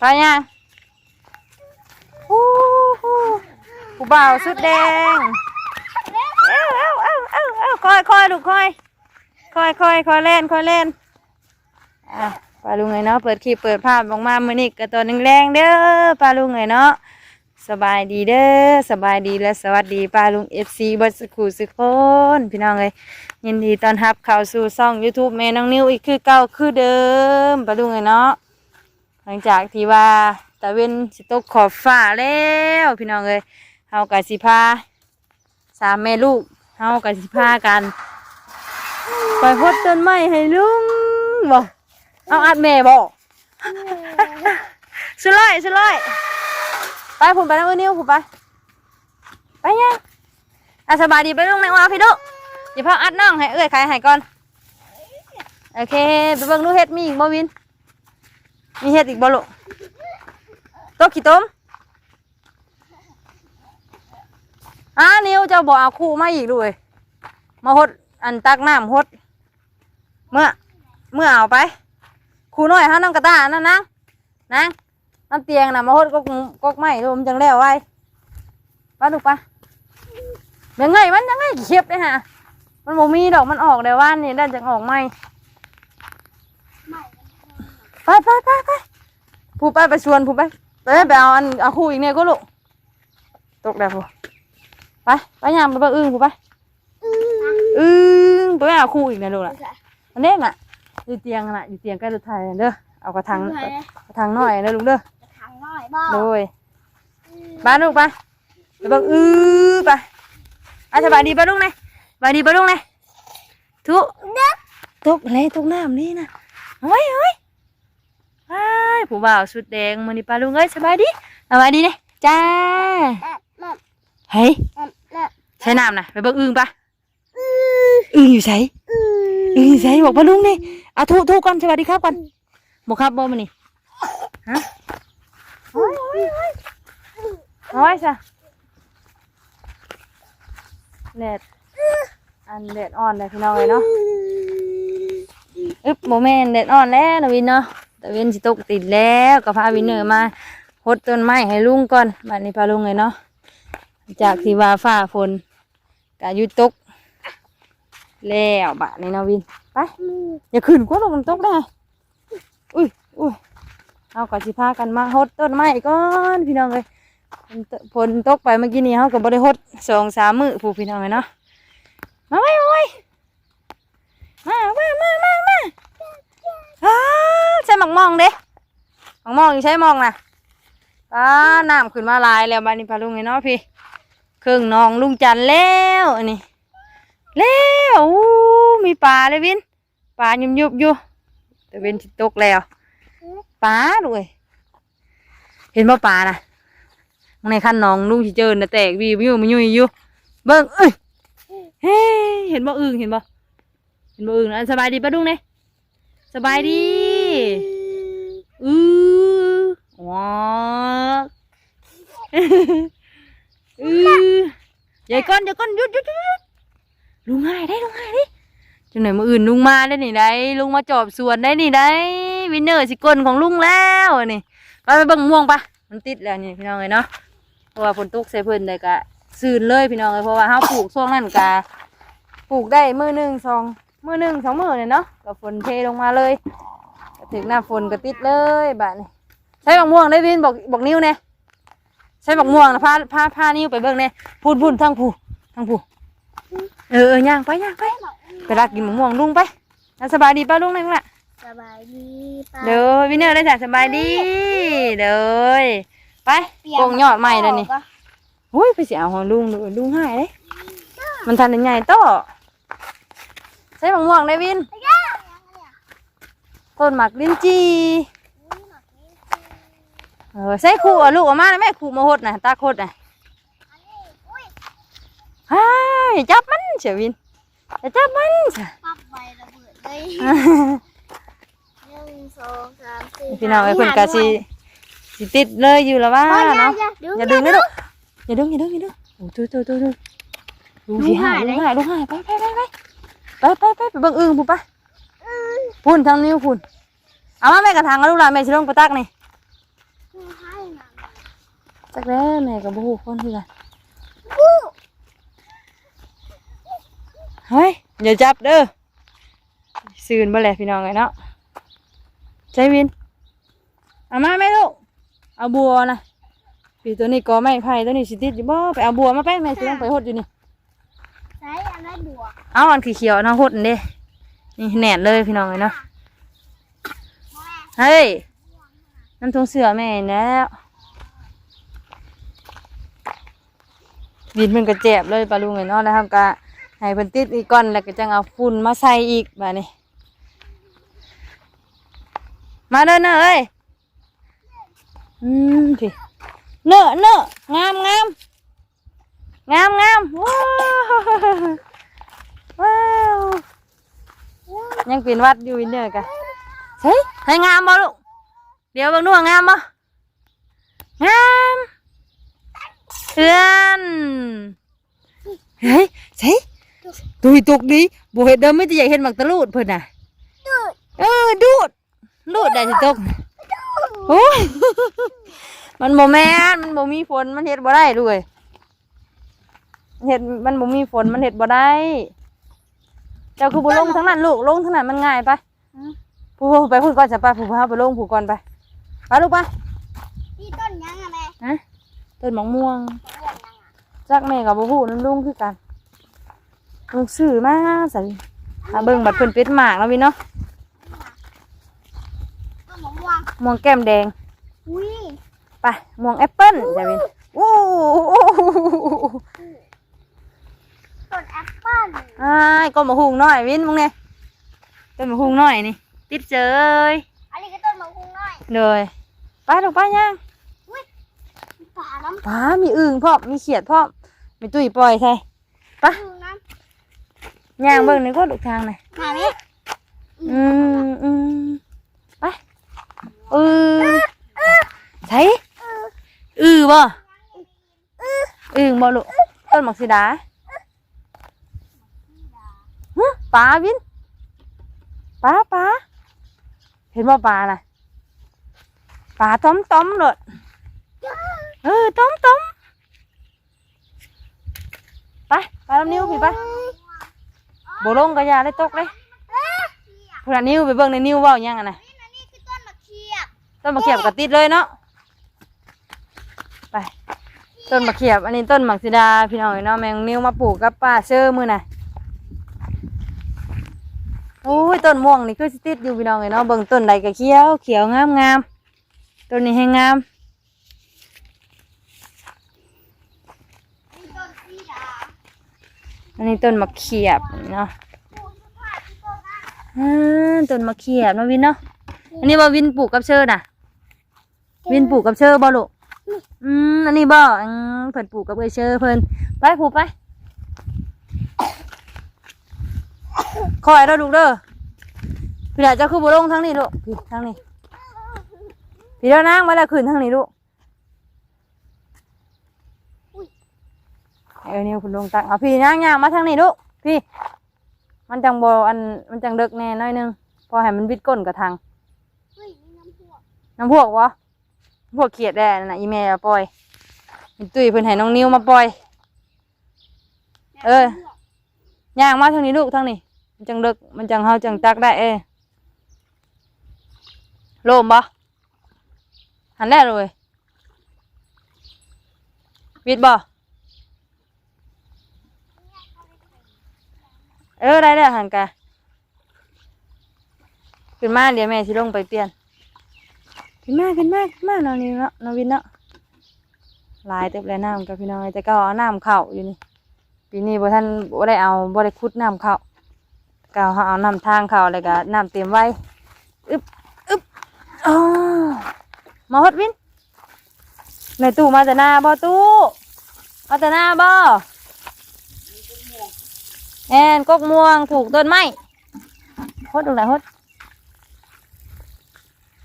ไปยังฮู้ฮู้ผู้บ่าวสุดแดงเอ้าเอ้าเอ้าเอ้าเอ้าคอยคอยลูกคอยคอยคอยคอยเล่นคอยเล่นอะปลาลุงไงเนาะเปิดคลิปเปิดภาพออกมาเมื่อนี้กระตัวนึงแรงเด้อปลาลุงไงเนาะสบายดีเด้อสบายดีและสวัสดีปลาลุงเอฟซีบัสคูสุคนพี่น้องเลยยินดีต้อนรับเข้าสู่ช่อง YouTube แม่น้องนิวอีกคือเก่าคือเดิมปลาลุงไงเนาะ หลังจากที่ว่าตะเวนสิตกขอบฟ้าแล้วพี่น้องเลยเฮากะสิพาสามแม่ลูกเฮากันสิพากัน ไปพดต้นไม้ให้ลุงบอกเอาอัดแม่บอกสุดเลยสุดเลยไปผมไปน้ำมือนิ้วผมไป ไปยังอะสบายดีไปลุงในว่าพี่ดุอย่าพักอัดน้องให้เอ้ยใครให้ก่อน โอเค ไปเบิ่งดูเฮ็ดมีอีกบ่วิน มีเฮ็ดอีกบ่ลูกโต๊ะขี้ต้มอ่านิวเจะบอกเอาคู่มาอีกด้วยมาหดอันตักน้ำหด เมื่อ เมื่อเอาไปคู่น้อยฮะน้องกระตานั่นนะนะน้ำเตียงนะมาหดก็กกไม้รวมจังแล้วไว้ไปดูปะยังไงมันยังไงเขียบเลยฮะมันบ่มีดอกมันออกแต่ว่านี่ด้จากออกไหม ไปไปไปไปผู้ไปไปชวนผู้ไปไปไปเอาอันเอาคู่อีกเนี่ยก็ลูกตกแล้วผู้ไปไปยามไปเบิ่งอึ้งกูไปอึ้งไปเอาคู่อีกนะลูกล่ะอันนี้น่ะอยู่เตียงน่ะอยู่เตียงใกล้รถไทยเด้อเอากระถางกระถางหน่อยนะลูกเด้อทางน้อยบ่โดยบ้านลูกไปไปเบิ่งอึ้งไปอะสบายดีป้าลุงไงสบายดีป้าลุงไงทุกทุกเลยทุกน้ำนี่นะเฮ้ยเฮ้ย ไอ้ายผู้บ่าวสุดแดงมือนี่ป้าลุงเอ้ยสบายดีสบายดีเนี่ยจ้าแม่เฮ้ยใช้น้ำนะไปเบิ่งอึ่งปะอึ่งอยู่ใช้อึ่งอยู่ใช้บอกปะลุงนี่เอาทุทุก่อนสวัสดีครับก่อนบอกครับบ่มานี่ฮะโอ้ยโอ้ยโอ้ยโอ้ยจ้ะแดดอันแดดอ่อนเลยพี่น้องเลยเนาะอึ๊บโมเมนแดดอ่อนแล้วนะวินเนาะ แต่วินสิตกติดแล้วก็พาวินเนอร์มาหดต้นไม้ให้ลุงก่อนบัดนี้พาลุงเลยเนาะจากที่ว่าฟ้าฝนกายุตก แล้วบะในนาวินไปอย่าขึ้นกว่าลงมันตกได้อุ้ยอุ้ยเอากะสิพากันมาหดต้นไม้ก่อนพี่น้องเลยฝนตกไปเมื่อกี้นี้เขาก็บ่ได้หดสองสามมือผู้พี่น้องเลยเนาะมาไว้มาไว้มามามามามา อ้าใช่หมักมองเด้หมักมองอยู่ใช้มองน่ะป้าน้ำขึ้นมาลายแล้วบ้านนี้พาลุงไงเนาะพี่เครื่องนองลุงจันแล้วอันนี้แล้วอู้มีปลาเลยวินปลายุบยุบอยู่แต่เว้นสิตกแล้วปลาด้วยเห็นบ่ปลาน่ะมองในคันนองลุงสิเจอน่ะแตกวิวอยู่มันยุ่ยอยู่เบิ่งเอ้ยเห็นบ่อึ่งเห็นบ่เห็นบ่อึ่งนะสบายดีปะลุงเนี่ย สบายดีอือว้าอือใหญ่ก้อนใหญ่ก้อนหยุดหยุดหยุดหยุดลุงหายได้ลุงหายได้จังไหนมืออื่นลุงมาได้นี่ได้ลุงมาจอบสวนได้นี่ได้วินเนอร์สิกลของลุงแล้วนี่ไปไปเบิ่งม่วงปะมันติดแล้วนี่พี่น้องเลยเนาะเพราะว่าฝนตกใส่เพิ่นได้กะซื่นเลยพี่น้องเลยเพราะว่าเฮาปลูกช่วงนั้นกะปลูกได้มือหนึ่งสอง มือหนึ่งสองมือเนี่ยเนาะก็ฝนเทลงมาเลยก็ถึงหน้าฝนก็ติดเลยบาดนี้ใช้บักม่วงได้วินบอกบอกนิ้วเนี่ยใช้บักม่วงนะพาพาพานิ้วไปเบิ่งเนี่ยพูดพูดทั้งผู้ทั้งผู้เออเออย่างไปย่างไปไปรักกินบักม่วงลุงไปอะสบายดีป้าลุงนั่งละสบายดีป้าเด้อวินเนอร์ได้จ้ะสบายดีเด้อไปโกงยอดใหม่แล้วนี่หุ้ยไปเสียของลุงดูลุงหายเลยมันทันได้ใหญ่โตอ ใช้บักม่วงได้วิน ต้นหมักลิ้นจีเออใส่ขู่เอาลูกออกมานะแม่ขู่มาหดนะตาโคดนะฮ่ายจับมันเฉยวินจะจับมันเฉยปักใบระเบิดเลยหนึ่งสองสามสี่พี่น้องไอ้คนกาสิสิติดเลยอยู่แล้วว่าเนาะเนาะอย่าอย่าดึงนะลูกอย่าดึงอย่าดึงอย่าดึงโอ้ตัวตัวตัวตัวลุงสิหายลุงหายลุงหายไปไปไปไป ไปไปไปไปเบิ่งอึ่งพูนไปพุ่นทางนิ้วพุ่นเอามาแม่กระถางเอาลูกหลานแม่สิลงไปตักนี่จักแล้วแม่กับบูคนคือกันเฮ้ยอย่าจับเด้อซืนบ่แหละพี่น้องไงเนาะใจวินเอามาไหมลูกเอาบัวนะปีตัวนี้ก็ไม่ไผ่ตัวนี้สิติดอยู่บ่ไปเอาบัวมาไปแม่สิต้องไปหดอยู่นี่ใช้อันนั้น บวเอาอันขีเขียวๆนะหดเด้นี่แหนดเลยพี่น้องไงเนาะเฮ้ยน้ำทงเสือแม่แล้ววินมันก็เจ็บเลยปลาลุงไงเนาะแล้วทำกะให้เพิ่นติดอีกก้อนแล้วก็จังเอาฝุ่นมาใส่อีกแบบนี้มาเด้อเนอะเอ้ยอืมพี่เนอะเนอะงามงามงามงามว้า ว้าวยังเป็นวัดอยู่อีเนอะกะเฮ้ยให้งามบ่ลูกเดี๋ยวบางนู่นงามบ่งามเพื่อนเฮ้ยใช่ตุยตุกดีบ่เห็นเดิมไม่ได้อยากเห็นหมักตะลูดเพิ่นน่ะเออดูดดูดได้สิตกโอ้ยมันโมแมนมันโมมีฝนมันเฮ็ดบ่ได้ด้วยเฮ็ดมันโมมีฝนมันเฮ็ดบ่ได้ เจ้าคือบ่ลงทั้งนั้นลูกลงทั้งนั้นมันง่ายไปผู้ไปพูดก่อนจะไปผู้พาไปลงผู้ก่อนไปไปลูกไปนี่ต้นยังอะแม่ฮะต้นมะม่วงต้นยังอะจักแม่กับบ่ฮู้นั่นลุงคือกันลุงซื้อมาใส่ถ้าเบิ่งบัดเพิ่นเป็ดหมากแล้ววินเนาะต้นมะม่วงม่วงแก้มแดงอุ้ยไปม่วงแอปเปิ้ลจ้ะวินโอ้โห ต้นแอปเปิ้ล อ้ายก็มาหุงหน่อยวินมึงเนี่ยก็มาหุงหน่อยนี่ ติดเจยอันนี้ก็ต้นมะม่วงน้อยเลยไปลูกไปย่างมีป่าน้ำป้ามีอึ่งพร้อมมีเขียดพร้อมมีตุ้ยปล่อยใช่ไปพึ่งน้ย่างเบิ่งนี่ก็ลูกทางหน่อยำมาไหมอืมอืมไปอือใช่อือบ่อึ่งบ่ลูกต้นหมักสีดาฮะ ปลาวินปลาปลาเห็นบ่ปลาน่ะปลาต้มต้มๆเลยเออต้มต้มไปไปลำนิ้วพี่ไปโบลงกระยาได้ตกเลยพูดนิ้วไปเบิ่งในนิ้วเว่าหยังอะนะนี่นะนี่คือต้นมะเขียบต้นมะเขียบกับติดเลยเนาะไปต้นมะเขียบอันนี้ต้นหมักสีดาพี่น้องเนาะแมงนิ้วมาปลูกกับป้าเชื่อมือน่ะโอ้ยต้นม่วงนี่คือสิติดอยู่พี่น้องเนาะเบิ่งต้นใดก็เขียวเขียวงามงามต้นนี้ให้งามอันนี้ต้นมะเขียบเนาะต้นมะเขียบนะวินเนาะอันนี้บ่วินปลูกกับเชื่อน่ะ วินปลูกกับเชื่อบ่ลูกอืมอันนี้บ่อืมเพิ่นปลูกกับเอ้ยเชื่อเพิ่นไปปลูกไป คอยเราดูเด้อพี่ดาจะคือบ่ลงทางนี้ลูกพี่ทางนี้พี่เด้านางมาแล้วขึ้นทางนี้ลูกเออนี่คุณลงตักเอาพี่นางย่างมาทางนี้ลูกพี่ มันจังบ่อันมันจังเด็กแน่หน้อยนึงพอให้มันวิดก้นกับทางน้ำพวกน้ำพวกวะพวกเขียดแด่นั่นน่ะอีเมลปล่อยตุ้ยเพิ่นให้น้องนิ้วมาปล่อย เออย่างมาทางนี้ลูกทางนี้ มันจังเลิกมันจังเฮาจังตักได้เอ้โลมบ่หันได้เลยวิดบ่เออได้แล้วหันกะขึ้นมาเดี๋ยวแม่สิลงไปเปลี่ยน ขึ้นมาขึ้นมาขึ้นมาน้องนี่เนาะน้องวินเนาะลายเต็มเลยน้ำกับพี่น้องแต่ก็เอาน้ำเข้าอยู่นี่ปีนี้บ่ท่านบ่ได้เอาบ่ได้ขุดน้ำเข้า ก็เอาเอาน้ำทางเข้าแล้วก็น้ำเตรียมไว้อึบอึบอ๋อมาฮดวินในตู้มาแต่หน้าบ่ตู้มาแต่หน้าบ่แอนกกม่วงถูกต้นไม้ฮดตรงไหนฮด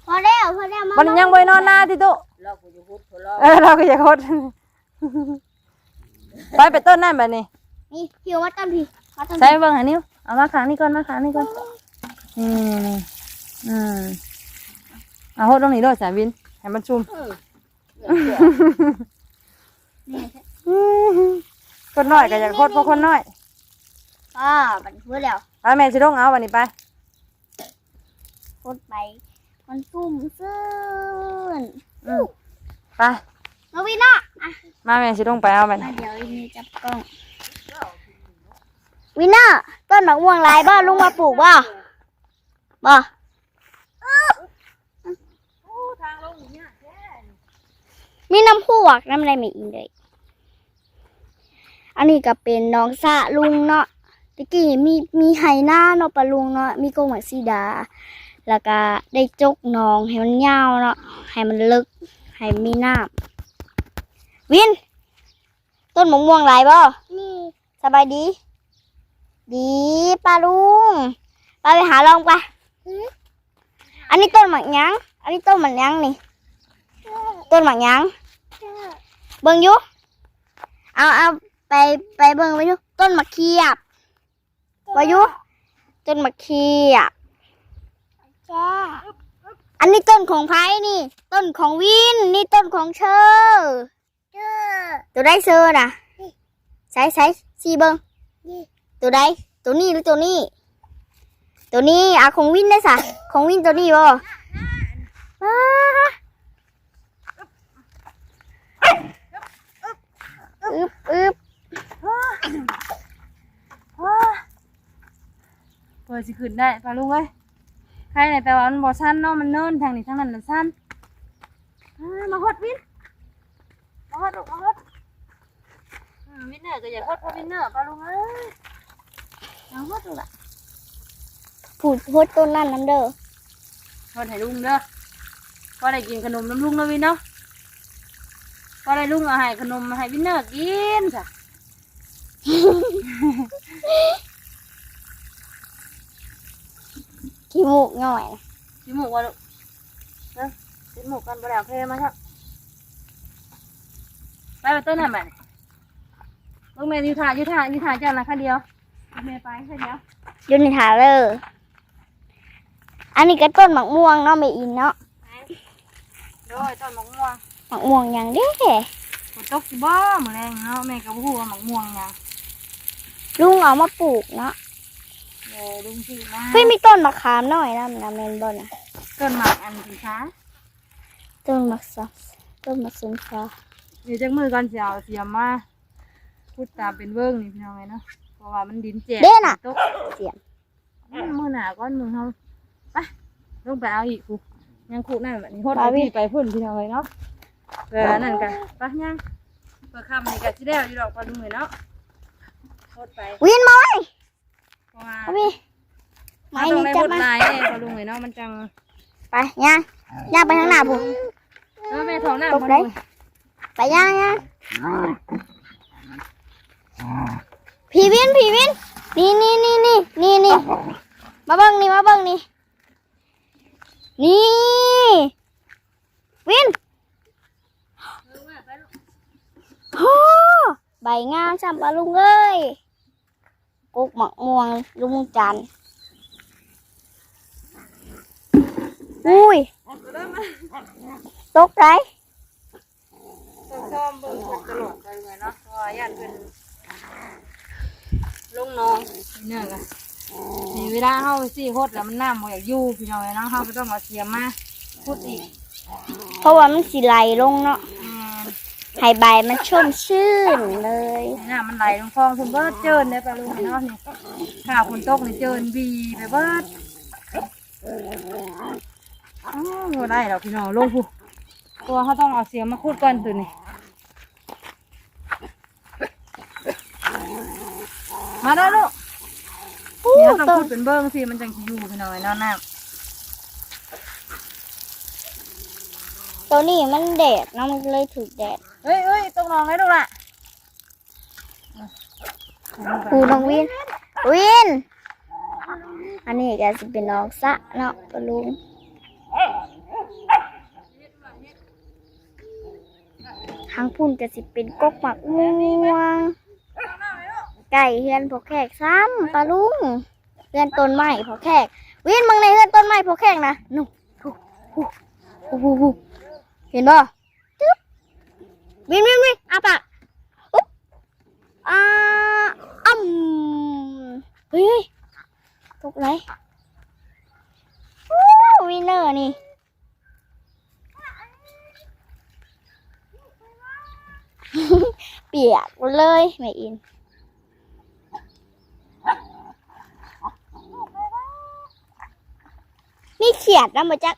พอแล้วพอแล้วมามันยังบ่ได้นอนหน้าที่ตู้เราก็อยู่พุทธเราเออเราก็อยากคดไปไปต้นนั่นแบบนี้นี่พี่ว่าต้นพี่มาต้นใช้เบิ่งหานิ้ว เอามาขางนี่ก่อนมาขางนี่ก่อนนี่นี่นี่อืมเอาโหดตรงนี้ด้วยสายวินให้มันชุ่มเออนี่อื้อหือคนน้อยก็อยากโคตรเพราะคนน้อยพ่อบันพูดแล้วไปแม่สิลงเอาวันนี้ไปพูดไปมันซุ่มซื่นอืมไปมาวินอะอะมาแม่สิลงไปเอาไปมาเดี๋ยววินนี่จับกล้อง วินน่ะต้นมะม่วงลายบ้าลุงมาปลูกบ่บ่มีน้ำพวกน้ำอะไรไม่อินเลย อันนี้ก็เป็นน้องสะลุงเนาะตะกี้มีมีไหหน้าเนาะปะลุงเนาะมีกงหมักซีดา แล้วก็ได้จกหนองให้มันยาวเนาะให้มันลึกให้มีน้ำวิน ต้นมะม่วงหลายบ่นี่สบายดี ดีป้าลุงป้าไปหาลองไปะอันนี้ต้นหมักหยังอันนี้ต้นหมักหยังนี่ ต้นหมักหยังเบิ่งอยู่เอาเอาไปไปเบิ่งไปอยู่ต้นมะเขียบไปอยู่ต้นมะเขียบอันนี้ต้นของไผ่นี่ ต้นของวิน นี่ต้นของเชอร์ตัวได้เชอร์นะใส่ใส่สีเบิง ตัวใดตัวนี้หรือตัวนี้ ตัวนี้อะของวินได้สะของวินตัวนี้บ่อึบอึบเปิดสิขึ้นได้ปลาลุงเอ้ยใครเนี่ยแต่ว่ามันบ่สั้นเนาะมันเนินทางนี้ทางนั้นน่ะสั้นอ่ามาฮดวินมาฮดลูกมาฮดอืมวินเนอร์ก็อย่าฮดเพราะวินเนอร์ปลาลุงเอ้ย มาฮอดลูกละผูดพูดต้นนั่นน้ำเด้อฮอดให้ลุงเด้อพอได้กินขนมน้ำลุงเนาะวินเนาะพอได้ลุงเอาให้ขนมมาให้วินเนอร์กินจ้ะ ขี้มูกหน่อยกินหมูกวะลูกเด้อกินหมูกกันบ่ได้เอาเพลมาครับไปไปต้นนั่นไปลูกแม่อยู่ถ่ายอยู่ถ่ายอยู่ถ่ายเจ้านะแค่เดียว ลูกแม่ไปแค่เดียวอยู่ในถาเลยอันนี้ก็ต้นหมักม่วงเนาะไม่อินเนาะโดยต้นหมกม่วงหมักม่วงอย่างเด้ฝนตกสิบ่มื้อแรงเนาะแม่ก็บ่ฮู้ว่าหมกม่วงหยังลุงเอามาปลูกเนาะเดี๋ยวลุงสิมาเฮ้ยมีต้นมะขามหน่อยนะนะแมนบอลนะต้นหมากอันสิคะต้นมะสักต้นมะสุนทราเดี๋ยวจักมือก่อนสิเอาเสียมมาพูดตามเป็นเบิ่งนี่พี่น้องไงเนาะเพ ราะว่ามันดินแจกเด้น่ะ ตกเสียมอืมมือหนาก้อนมือเขาไปลงไปเอาอีกครูยังครูนั่นแบบนี้โคตรไปพี่ไปพุ่นพี่น้องเลยเนาะเออนั่นกันไปยังเปิดคำนี่กันที่แล้วอยู่ดอกปลาดุงเลยเนาะโคตรไปวินมาไว้เพราะว่าเอาพี่ไม้ตรงนี่ในจับพุ่นมาลายเนี่ยปลาดุงเลยเนาะมันจังไปย่างย่างไปข้างหน้าผมเออแม่ท้องหน้าตกได้ไปย่างย่าง พี่วินพี่วินนี่นี่นี่นี่นี่นี่มาเบิ้งนี่มาเบิ้งนี่นี่วินโอ้ใบงามจำปลาลุงเอ้ยกุกหมักม่วงลุงจันอุ้ยตกใจต้นชอมเบิ่งตลกไปเลยเนาะเพราะย่านเป็น ลงน้องนี่เนี่ยกันนี่เวลาเฮาสิโคตรแล้วมันน้ำบ่อยากอยู่พี่น้องเลยเนาะเฮาก็ต้องเอาเสียมมาพูดอีกเพราะว่ามันสีไหลลงเนาะอืมให้ใบมันชุ่มชื่นเลย นี่น่ะมันไหลลงคลองคุณเบิดเจินได้ปลาลุงเนาะนี่ข้าวฝนตกนี่เจินบีไปเบิดอ๋อบ่ได้ดอกพี่น้องลงผู้ตัวเขาต้องเอาเสียมมาคูดก่อนตัวนี้ มาได้อลูกอู้เนี่ยต้องต้นคูดเป็นเบิ้งสิมันจังสิอยู่พี่น้องเนาะน้ตัวนี้มันแดดเนาะมันเลยถูกแดดำเฮ้ยเฮ้ยต้องลองเลยลูกล่ะครูน้องวิน วิน อันนี้ก็จะเป็นน้องสะเนาะปะลุงทางพุ่นก็สิเป็นกกหมักม่วง ไก่เฮือนพอแขกซ้ำปลาลุงเฮือนต้นไม้พอแขกวิ่งมึงในเฮือนต้นไม้พอแขกนะนุ่เห็นบ่จึ๊บวิ่งวิ่งวิ่งอาปากอุ๊บอ่าอ้ำเฮ้ยตกไหนวินเนอร์นี่เปียกเลยแม่อิน นี่เขียดน้ำมาจัก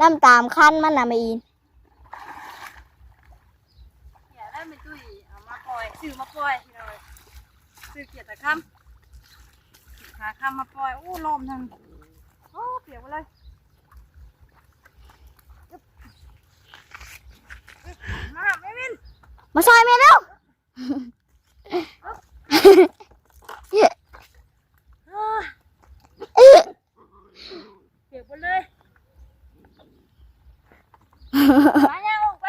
น้ำตามขั้นมันนะแม่อินเขียดได้ไม่ตุ้ยเอามาปล่อยซื้อมาปล่อยพี่น้อยซื้อเขียดแต่ค่ำหาค่ำมาปล่อยโอ้ลมทั้งโอ้เปียกหมดเลยอึ๊บอึ๊บมาไม่วินมาซอยแม่แล้วอ่า เปียกหมดเลยมาเนี่ยลูกไป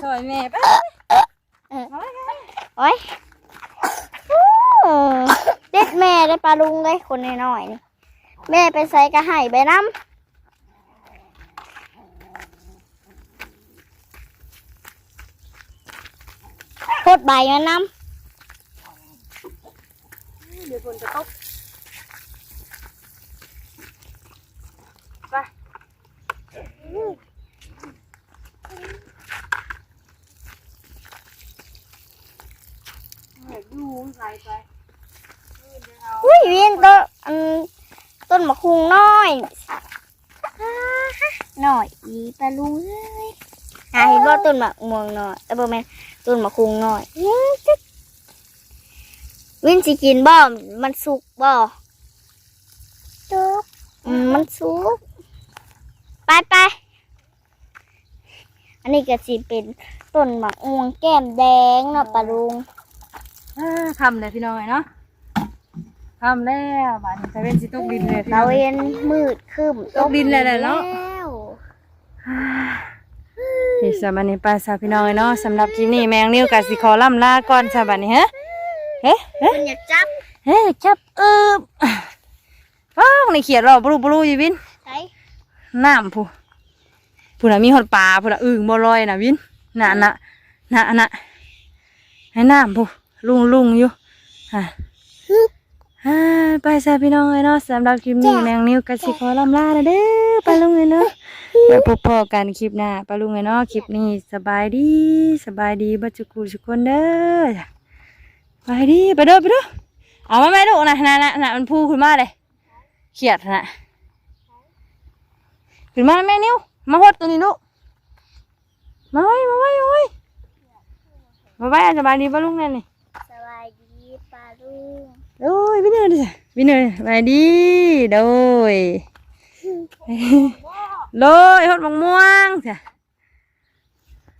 ช่วยแม่ไปโอ้ยเด็ดแม่ได้ปลาลุงเลยคนน้อยๆนี่แม่ไปใส่กระไห่ไปน้ำโคตรใบมันน้เดี๋ยวฝนจะตก เดี๋ยวดูใส่ไปเดี๋ยวเอาำอุ้ยวินต้นอันต้นมะคุงน้อยอ่าฮะหน่อยอีปลาลุงเอ้ยหาเห็นว่าต้นมะม่วงน้อยเออบ่แม่นต้นมะคุงน้อยอื้อจึ๊กวินสิกินบ่มันสุกบ่จุกอืมมันสุกไปไปอันนี้ก็สิเป็นต้นมะม่วงแก้มแดงเนาะปลาลุงอ่า ทำเลยพี่น้อยเนาะทำแล้วบานนี้จะเป็นสิตกดินเลยพี่น้ตะอยเวนมืดครึ้มตกดินแล้วแหละเนาะ แล้วพี่สามันนี้ไปสาวพี่น้อยเนาะสำหรับคลิปนี้แมงนิ้วกับสิขอล่ำลาก่อนสาบันนี้ฮะเฮ้เฮ้ คุณอยากจับเฮ้จับเอิบว้าวในเขียดเราบลูบลูอยู่วินไหนน้ำผู้ผู้น่ะมีหอดปลาผู้น่ะอึ่งบ่ลอยน่ะวินน่ะน่ะน่ะน่ะให้น้ำผู้ ลุงลุงอยู่อะอ่าไปซะพี่น้องเอ้ยเนาะสำหรับคลิปนี้แมงนิ้วกับสิขอลำลาแล้วเด้อไปลุงเอ้ยเนาะเดี๋ยวพบพอกันคลิปหน้าไปลุงเอ้ยเนาะคลิปนี้สบายดีสบายดีบัจจุกุทุกคนเด้อไปดีไปเด้อไปเด้อเอามาแม่ลูกนะน่ะน่ะน่ะมันพูขึ้นมาเลยเขียดน่ะขึ้นมาแม่นิ้วมาหดตัวนี้ลูกมาไว้มาไว้มาไว้มาไว้สบายดีป่ะลุงเนี่ยนี่ สบายดีปลาลุง โอ้ยวินเนอร์ดิวินเนอร์สบาดีโดยโดยหดมังม่วงจ้ะ